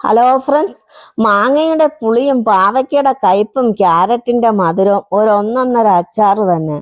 Hello friends മാങ്ങയുടെ പുളിയും പാവയ്ക്കയുടെ കയ്പും ക്യാരറ്റിന്റെ മധുരവും ഒരു ഒന്നൊന്നര അച്ചാറ് തന്നെ.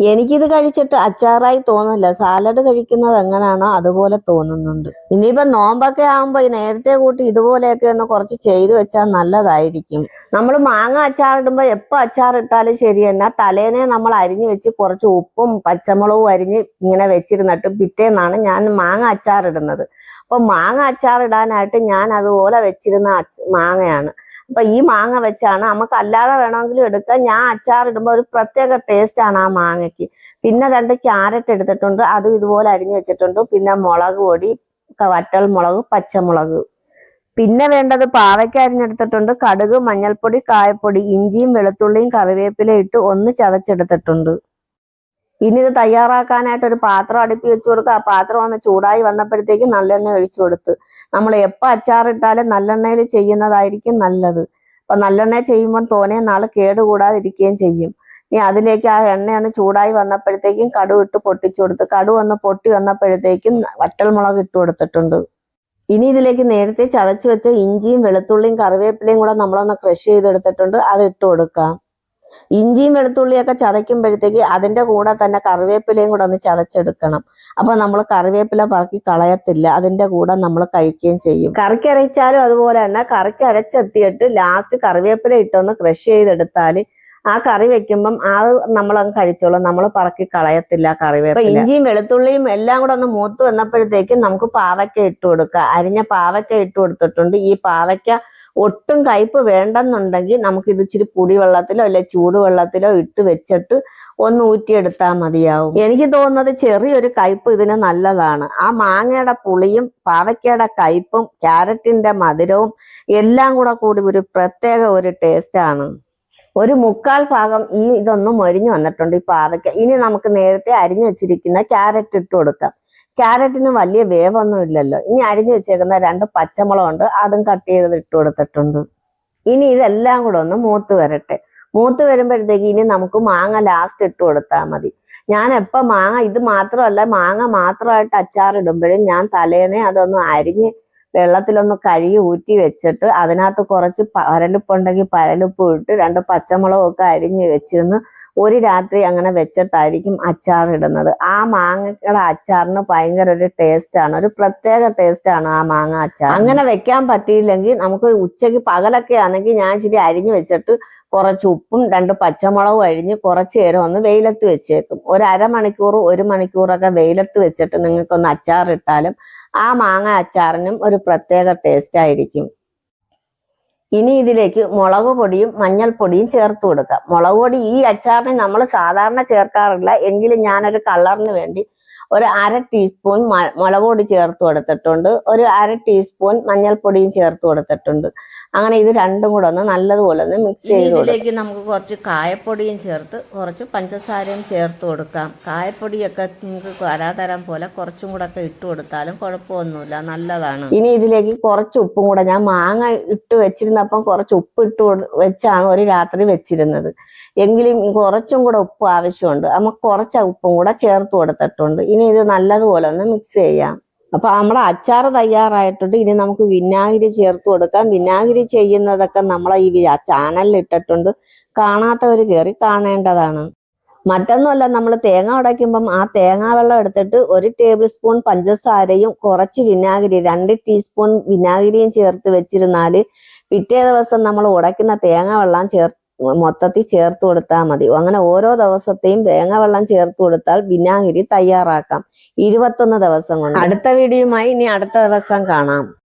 എനിക്കിത് കഴിച്ചിട്ട് അച്ചാറായി തോന്നില്ല സാലഡ് കഴിക്കുന്നത് എങ്ങനെയാണോ അതുപോലെ തോന്നുന്നുണ്ട്. ഇനിയിപ്പോ നോമ്പൊക്കെ ആകുമ്പോ ഈ നേരത്തെ കൂട്ടി ഇതുപോലെയൊക്കെ ഒന്ന് കുറച്ച് ചെയ്തു വെച്ചാൽ നല്ലതായിരിക്കും. നമ്മൾ മാങ്ങ അച്ചാറിടുമ്പോൾ എപ്പോ അച്ചാറിട്ടാലും ശരി തലേനെ നമ്മൾ അരിഞ്ഞു വെച്ച് കുറച്ച് ഉപ്പും പച്ചമുളകും അരിഞ്ഞ് ഇങ്ങനെ വെച്ചിരുന്നിട്ട് പിറ്റേന്നാണ് ഞാൻ മാങ്ങ അച്ചാറിടുന്നത് അപ്പൊ മാങ്ങ അച്ചാറിടാനായിട്ട് ഞാൻ അതുപോലെ വെച്ചിരുന്ന മാങ്ങയാണ്. അപ്പൊ ഈ മാങ്ങ വെച്ചാണ് നമുക്ക് അല്ലാതെ വേണമെങ്കിലും എടുക്കാം. ഞാൻ അച്ചാറിടുമ്പോൾ ഒരു പ്രത്യേക ടേസ്റ്റ് ആണ് ആ മാങ്ങയ്ക്ക്. പിന്നെ രണ്ട് ക്യാരറ്റ് എടുത്തിട്ടുണ്ട്. അതും ഇതുപോലെ അരിഞ്ഞു വെച്ചിട്ടുണ്ട്. പിന്നെ മുളക് പൊടി വറ്റൽ മുളക് പച്ചമുളക്. പിന്നെ വേണ്ടത് പാവയ്ക്ക അരിഞ്ഞെടുത്തിട്ടുണ്ട്. കടുക് മഞ്ഞൾപ്പൊടി കായപ്പൊടി ഇഞ്ചിയും വെളുത്തുള്ളിയും കറിവേപ്പില ഇട്ട് ഒന്ന് ചതച്ചെടുത്തിട്ടുണ്ട്. ഇനി ഇത് തയ്യാറാക്കാനായിട്ട് ഒരു പാത്രം അടുപ്പി വെച്ച് കൊടുക്കുക. ആ പാത്രം ഒന്ന് ചൂടായി വന്നപ്പോഴത്തേക്ക് നല്ലെണ്ണ ഒഴിച്ചു കൊടുത്ത്. നമ്മൾ എപ്പോൾ അച്ചാറിട്ടാലും നല്ലെണ്ണയിൽ ചെയ്യുന്നതായിരിക്കും നല്ലത്. അപ്പൊ നല്ലെണ്ണ ചെയ്യുമ്പോൾ തോനെ നാൾ കേടുകൂടാതിരിക്കുകയും ചെയ്യും. ഇനി അതിലേക്ക് ആ എണ്ണ ഒന്ന് ചൂടായി വന്നപ്പോഴത്തേക്കും കടു ഇട്ട് പൊട്ടിച്ചു കൊടുത്ത്. കടു ഒന്ന് പൊട്ടി വന്നപ്പോഴത്തേക്കും വറ്റൽമുളക് ഇട്ട് കൊടുത്തിട്ടുണ്ട്. ഇനി ഇതിലേക്ക് നേരത്തെ ചതച്ചു വെച്ച ഇഞ്ചിയും വെളുത്തുള്ളിയും കറിവേപ്പിലയും കൂടെ നമ്മളൊന്ന് ക്രഷ് ചെയ്തെടുത്തിട്ടുണ്ട്. അത് ഇട്ട് കൊടുക്കാം. ഇഞ്ചിയും വെളുത്തുള്ളിയൊക്കെ ചതയ്ക്കുമ്പോഴത്തേക്ക് അതിന്റെ കൂടെ തന്നെ കറിവേപ്പിലയും കൂടെ ഒന്ന് ചതച്ചെടുക്കണം. അപ്പൊ നമ്മൾ കറിവേപ്പില പറക്കി കളയത്തില്ല. അതിന്റെ കൂടെ നമ്മൾ കഴിക്കുകയും ചെയ്യും. കറിക്ക് അരച്ചാലും അതുപോലെ തന്നെ കറിക്ക് അരച്ചെത്തിയിട്ട് ലാസ്റ്റ് കറിവേപ്പില ഇട്ടൊന്ന് ക്രഷ് ചെയ്തെടുത്താൽ ആ കറി വെക്കുമ്പം അത് നമ്മൾ അങ്ങ് കഴിച്ചോളും. നമ്മൾ പറക്കി കളയത്തില്ല കറിവേപ്പില. ഇഞ്ചിയും വെളുത്തുള്ളിയും എല്ലാം കൂടെ ഒന്ന് മൂത്ത് വന്നപ്പോഴത്തേക്കും നമുക്ക് പാവയ്ക്ക ഇട്ട് കൊടുക്കാം. അരിഞ്ഞ പാവയ്ക്ക ഇട്ട് കൊടുത്തിട്ടുണ്ട്. ഈ പാവയ്ക്ക ഒട്ടും കയ്പ് വേണ്ടെന്നുണ്ടെങ്കിൽ നമുക്ക് ഇത് ഇച്ചിരി പുളിവെള്ളത്തിലോ അല്ലെ ചൂടുവെള്ളത്തിലോ ഇട്ട് വെച്ചിട്ട് ഒന്ന് ഊറ്റിയെടുത്താൽ മതിയാവും. എനിക്ക് തോന്നുന്നത് ചെറിയൊരു കയ്പ് ഇതിന് നല്ലതാണ്. ആ മാങ്ങയുടെ പുളിയും പാവയ്ക്കയുടെ കയ്പും ക്യാരറ്റിന്റെ മധുരവും എല്ലാം കൂടെ കൂടി ഒരു പ്രത്യേക ഒരു ടേസ്റ്റ് ആണ്. ഒരു മുക്കാൽ ഭാഗം ഈ ഇതൊന്നും മൊരിഞ്ഞു വന്നിട്ടുണ്ട് ഈ പാവയ്ക്ക. ഇനി നമുക്ക് നേരത്തെ അരിഞ്ഞു വെച്ചിരിക്കുന്ന ക്യാരറ്റ് ഇട്ട് കൊടുക്കാം. ക്യാരറ്റിന് വലിയ വേവൊന്നും ഇല്ലല്ലോ. ഇനി അരിഞ്ഞു വെച്ചേക്കുന്ന രണ്ട് പച്ചമുളക് ഉണ്ട് അതും കട്ട് ചെയ്തത് ഇട്ട് കൊടുത്തിട്ടുണ്ട്. ഇനി ഇതെല്ലാം കൂടെ ഒന്ന് മൂത്ത് വരട്ടെ. മൂത്ത് വരുമ്പോഴത്തേക്ക് ഇനി നമുക്ക് മാങ്ങ ലാസ്റ്റ് ഇട്ട് കൊടുത്താൽ മതി. ഞാൻ എപ്പോ മാങ്ങ ഇത് മാത്രമല്ല മാങ്ങ മാത്രമായിട്ട് അച്ചാറിടുമ്പോഴും ഞാൻ തലേന്നേ അതൊന്ന് അരിഞ്ഞ് വെള്ളത്തിലൊന്ന് കഴുകി ഊറ്റി വെച്ചിട്ട് അതിനകത്ത് കുറച്ച് പരലുപ്പ് ഉണ്ടെങ്കിൽ പരലുപ്പ് ഇട്ട് രണ്ട് പച്ചമുളകൊക്കെ അരിഞ്ഞ് വെച്ചിരുന്ന് ഒരു രാത്രി അങ്ങനെ വെച്ചിട്ടായിരിക്കും അച്ചാർ ഇടുന്നത് ആ മാങ്ങയുടെ അച്ചാറിന് ഭയങ്കര ഒരു ടേസ്റ്റ് ആണ്. ഒരു പ്രത്യേക ടേസ്റ്റ് ആണ് ആ മാങ്ങ അച്ചാർ. അങ്ങനെ വെക്കാൻ പറ്റിയില്ലെങ്കിൽ നമുക്ക് ഉച്ചയ്ക്ക് പകലൊക്കെ ആണെങ്കിൽ ഞാൻ ഇച്ചിരി അരിഞ്ഞു വെച്ചിട്ട് കുറച്ച് ഉപ്പും രണ്ട് പച്ചമുളകും അരിഞ്ഞ് കുറച്ച് നേരം ഒന്ന് വെയിലത്ത് വെച്ചേക്കും. ഒരു അരമണിക്കൂർ ഒരു മണിക്കൂറൊക്കെ വെയിലത്ത് വെച്ചിട്ട് നിങ്ങൾക്കൊന്ന് അച്ചാറിട്ടാലും ആ മാങ്ങ അച്ചാറിനും ഒരു പ്രത്യേക ടേസ്റ്റ് ആയിരിക്കും. ഇനി ഇതിലേക്ക് മുളക് പൊടിയും മഞ്ഞൾപ്പൊടിയും ചേർത്ത് കൊടുക്കാം. മുളക് പൊടി ഈ അച്ചാറിന് നമ്മൾ സാധാരണ ചേർക്കാറില്ല. എങ്കിലും ഞാനൊരു കളറിന് വേണ്ടി ഒരു അര ടീസ്പൂൺ മുളകുപൊടി മുളക് ചേർത്ത് കൊടുത്തിട്ടുണ്ട്. ഒരു അര ടീസ്പൂൺ മഞ്ഞൾപ്പൊടിയും ചേർത്ത് കൊടുത്തിട്ടുണ്ട്. അങ്ങനെ ഇത് രണ്ടും കൂടെ ഒന്ന് നല്ലതുപോലെ ഒന്ന് മിക്സ് ചെയ്ത് ഇതിലേക്ക് നമുക്ക് കുറച്ച് കായപ്പൊടിയും ചേർത്ത് കുറച്ച് പഞ്ചസാരയും ചേർത്ത് കൊടുക്കാം. കായപ്പൊടിയൊക്കെ നിങ്ങൾക്ക് കലാതരം പോലെ കുറച്ചും കൂടെ ഒക്കെ ഇട്ട് കൊടുത്താലും കുഴപ്പമൊന്നുമില്ല. നല്ലതാണ്. ഇനി ഇതിലേക്ക് കുറച്ച് ഉപ്പും കൂടെ ഞാൻ മാങ്ങ ഇട്ട് വെച്ചിരുന്നപ്പം കുറച്ച് ഉപ്പ് ഇട്ട് വെച്ചാണ് ഒരു രാത്രി വെച്ചിരുന്നത്. എങ്കിലും കുറച്ചും കൂടെ ഉപ്പ് ആവശ്യമുണ്ട്. നമുക്ക് കുറച്ച് ഉപ്പും കൂടെ ചേർത്ത് കൊടുത്തിട്ടുണ്ട്. ഇനി ഇത് നല്ലതുപോലെ ഒന്ന് മിക്സ് ചെയ്യാം. അപ്പൊ നമ്മുടെ അച്ചാർ തയ്യാറായിട്ടുണ്ട്. ഇനി നമുക്ക് വിനാഗിരി ചേർത്ത് കൊടുക്കാം. വിനാഗിരി ചെയ്യുന്നതൊക്കെ നമ്മളെ ഈ ചാനലിൽ ഇട്ടിട്ടുണ്ട്. കാണാത്തവർ കയറി കാണേണ്ടതാണ്. മറ്റൊന്നുമല്ല നമ്മൾ തേങ്ങ ഉടയ്ക്കുമ്പം ആ തേങ്ങാ വെള്ളം എടുത്തിട്ട് ഒരു ടേബിൾ സ്പൂൺ പഞ്ചസാരയും കുറച്ച് വിനാഗിരി രണ്ട് ടീസ്പൂൺ വിനാഗിരിയും ചേർത്ത് വെച്ചിരുന്നാൽ പിറ്റേ ദിവസം നമ്മൾ ഉടയ്ക്കുന്ന തേങ്ങ വെള്ളം ചേർ മൊത്തത്തിൽ ചേർത്ത് കൊടുത്താൽ മതി. അങ്ങനെ ഓരോ ദിവസത്തെയും തേങ്ങ വെള്ളം ചേർത്ത് കൊടുത്താൽ വിനാഗിരി തയ്യാറാക്കാം. ഇരുപത്തൊന്ന് ദിവസം കൊണ്ട്. അടുത്ത വീഡിയോയുമായി ഇനി അടുത്ത ദിവസം കാണാം.